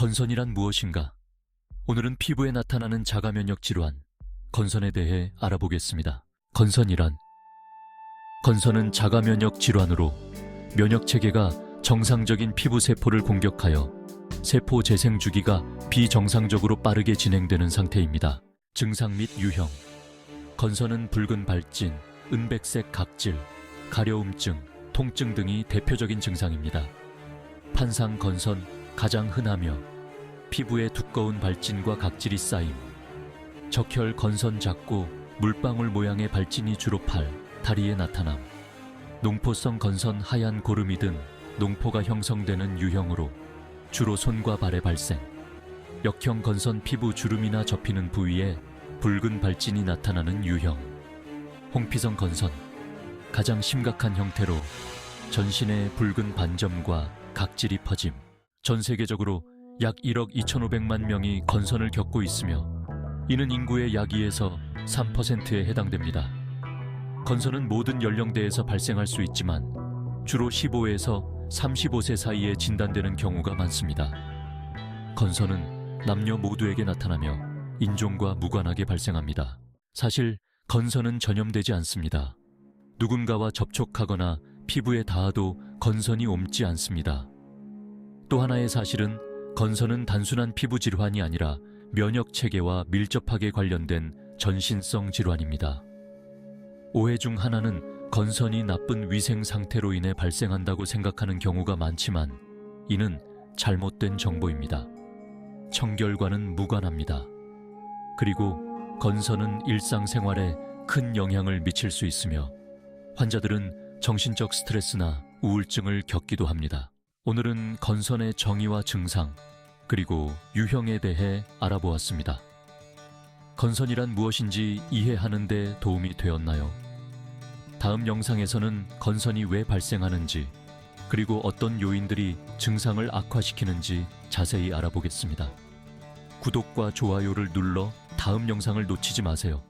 건선이란 무엇인가? 오늘은 피부에 나타나는 자가 면역 질환, 건선에 대해 알아보겠습니다. 건선이란 건선은 자가 면역 질환으로 면역 체계가 정상적인 피부 세포를 공격하여 세포 재생 주기가 비정상적으로 빠르게 진행되는 상태입니다. 증상 및 유형 건선은 붉은 발진, 은백색 각질, 가려움증, 통증 등이 대표적인 증상입니다. 판상 건선 가장 흔하며 피부에 두꺼운 발진과 각질이 쌓임, 적혈 건선 작고 물방울 모양의 발진이 주로 팔, 다리에 나타남, 농포성 건선 하얀 고름이 든 농포가 형성되는 유형으로 주로 손과 발에 발생, 역형 건선 피부 주름이나 접히는 부위에 붉은 발진이 나타나는 유형, 홍피성 건선, 가장 심각한 형태로 전신에 붉은 반점과 각질이 퍼짐, 전 세계적으로 약 1억 2,500만 명이 건선을 겪고 있으며 이는 인구의 약 2에서 3%에 해당됩니다. 건선은 모든 연령대에서 발생할 수 있지만 주로 15에서 35세 사이에 진단되는 경우가 많습니다. 건선은 남녀 모두에게 나타나며 인종과 무관하게 발생합니다. 사실 건선은 전염되지 않습니다. 누군가와 접촉하거나 피부에 닿아도 건선이 옮지 않습니다. 또 하나의 사실은 건선은 단순한 피부 질환이 아니라 면역 체계와 밀접하게 관련된 전신성 질환입니다. 오해 중 하나는 건선이 나쁜 위생 상태로 인해 발생한다고 생각하는 경우가 많지만 이는 잘못된 정보입니다. 청결과는 무관합니다. 그리고 건선은 일상생활에 큰 영향을 미칠 수 있으며 환자들은 정신적 스트레스나 우울증을 겪기도 합니다. 오늘은 건선의 정의와 증상, 그리고 유형에 대해 알아보았습니다. 건선이란 무엇인지 이해하는 데 도움이 되었나요? 다음 영상에서는 건선이 왜 발생하는지, 그리고 어떤 요인들이 증상을 악화시키는지 자세히 알아보겠습니다. 구독과 좋아요를 눌러 다음 영상을 놓치지 마세요.